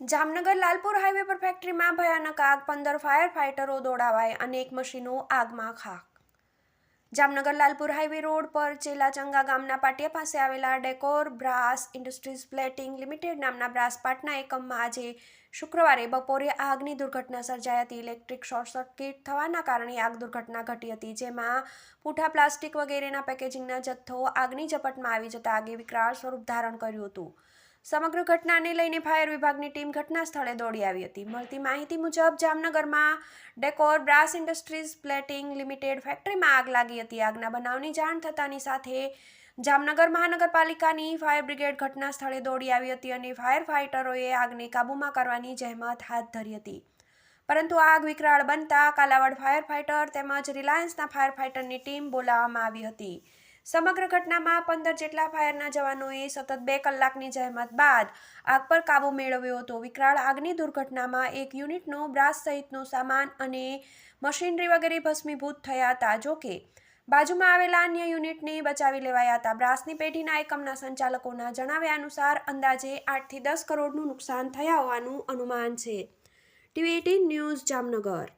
Jamnagar Lalpur highway પર ફેક્ટરીમાં ભયાનક આગ, પંદર ફાયર ફાઇટરો દોડાવાય, અનેક મશીનો આગમાં ખાક. જામનગર લાલપુર હાઈવે રોડ પર ચેલાચંગા ગામના પાટિયા પાસે આવેલા decor brass industries plating limited નામના બ્રાસ પાટના એકમમાં આજે શુક્રવારે બપોરે આગની દુર્ઘટના સર્જાઈ હતી. ઇલેક્ટ્રિક શોર્ટ સર્કિટ થવાના કારણે આગ દુર્ઘટના ઘટી હતી, જેમાં પૂઠા પ્લાસ્ટિક વગેરેના પેકેજિંગના જથ્થો આગની ઝપટમાં આવી જતા આગે વિકરાળ સ્વરૂપ ધારણ કર્યું હતું. સમગ્ર ઘટનાને લઈને ફાયર વિભાગની ટીમ ઘટના સ્થળે દોડી આવી હતી. મળતી માહિતી મુજબ જામનગરમાં decor, brass industries, plating limited ફેક્ટરીમાં આગ લાગી હતી. આગના બનાવની જાણ થતાની સાથે જામનગર મહાનગરપાલિકાની ફાયર બ્રિગેડ ઘટના સ્થળે દોડી આવી હતી અને ફાયર ફાઇટરોએ આગને કાબૂમાં કરવાની જહેમત હાથ ધરી હતી. પરંતુ આગ વિકરાળ બનતા કાલાવાડ ફાયર ફાઇટર તેમજ રિલાયન્સના ફાયર ફાઇટરની ટીમ બોલાવવામાં આવી હતી. સમગ્ર ઘટનામાં પંદર જેટલા ફાયરના જવાનોએ સતત બે કલાકની જહેમત બાદ આગ પર કાબૂ મેળવ્યો હતો. વિકરાળ આગની દુર્ઘટનામાં એક યુનિટનો બ્રાસ સહિતનો સામાન અને મશીનરી વગેરે ભસ્મીભૂત થયા હતા. જોકે બાજુમાં આવેલા અન્ય યુનિટને બચાવી લેવાયા હતા. બ્રાસની પેઢીના એકમના સંચાલકોના જણાવ્યા અનુસાર, અંદાજે આઠથી દસ કરોડનું નુકસાન થયા હોવાનું અનુમાન છે. TV eighteen news Jamnagar